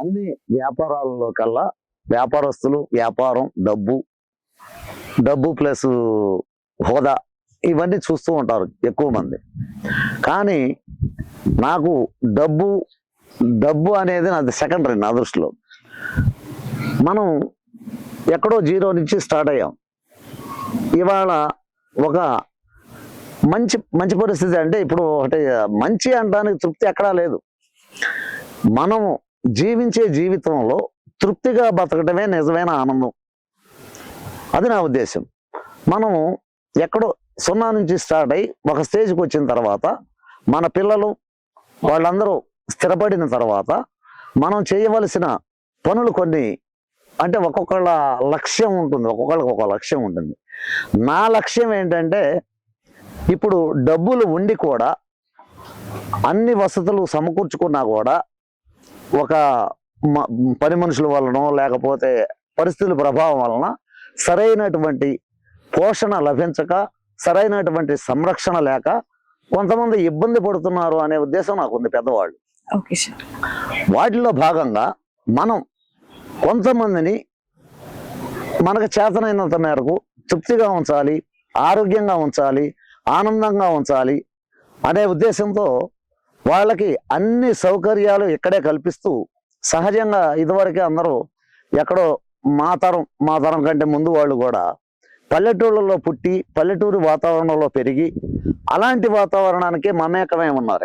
అన్ని వ్యాపారాలలో కల్లా వ్యాపారస్తులు వ్యాపారం డబ్బు డబ్బు ప్లస్ హోదా ఇవన్నీ చూస్తూ ఉంటారు ఎక్కువ మంది. కానీ నాకు డబ్బు డబ్బు అనేది నాది సెకండరీ నా దృష్టిలో. మనం ఎక్కడో జీరో నుంచి స్టార్ట్ అయ్యాం. ఇవాళ ఒక మంచి మంచి పరిస్థితి అంటే ఇప్పుడు ఒకటి మంచి అనడానికి తృప్తి ఎక్కడా లేదు. మనము జీవించే జీవితంలో తృప్తిగా బతకటమే నిజమైన ఆనందం. అది నా ఉద్దేశం. మనము ఎక్కడో సున్నా నుంచి స్టార్ట్ అయ్యి ఒక స్టేజ్కి వచ్చిన తర్వాత మన పిల్లలు వాళ్ళందరూ స్థిరపడిన తర్వాత మనం చేయవలసిన పనులు కొన్ని అంటే ఒక్కొక్కళ్ళ లక్ష్యం ఉంటుంది ఒక్కొక్కళ్ళకి ఒక లక్ష్యం ఉంటుంది. నా లక్ష్యం ఏంటంటే ఇప్పుడు డబ్బులు ఉండి కూడా అన్ని వసతులు సమకూర్చుకున్నా కూడా ఒక పని మనుషుల వలనో లేకపోతే పరిస్థితుల ప్రభావం వలన సరైనటువంటి పోషణ లభించక సరైనటువంటి సంరక్షణ లేక కొంతమంది ఇబ్బంది పడుతున్నారు అనే ఉద్దేశం నాకు ఉంది పెద్దవాళ్ళు వాటిలో భాగంగా మనం కొంతమందిని మనకు చేతనైనంత మేరకు తృప్తిగా ఉంచాలి ఆరోగ్యంగా ఉంచాలి ఆనందంగా ఉంచాలి అనే ఉద్దేశంతో వాళ్ళకి అన్ని సౌకర్యాలు ఇక్కడే కల్పిస్తూ సహజంగా ఇదివరకే అందరూ ఎక్కడో మా తరం మా తరం కంటే ముందు వాళ్ళు కూడా పల్లెటూళ్ళలో పుట్టి పల్లెటూరు వాతావరణంలో పెరిగి అలాంటి వాతావరణానికి మమేకమై ఉన్నారు.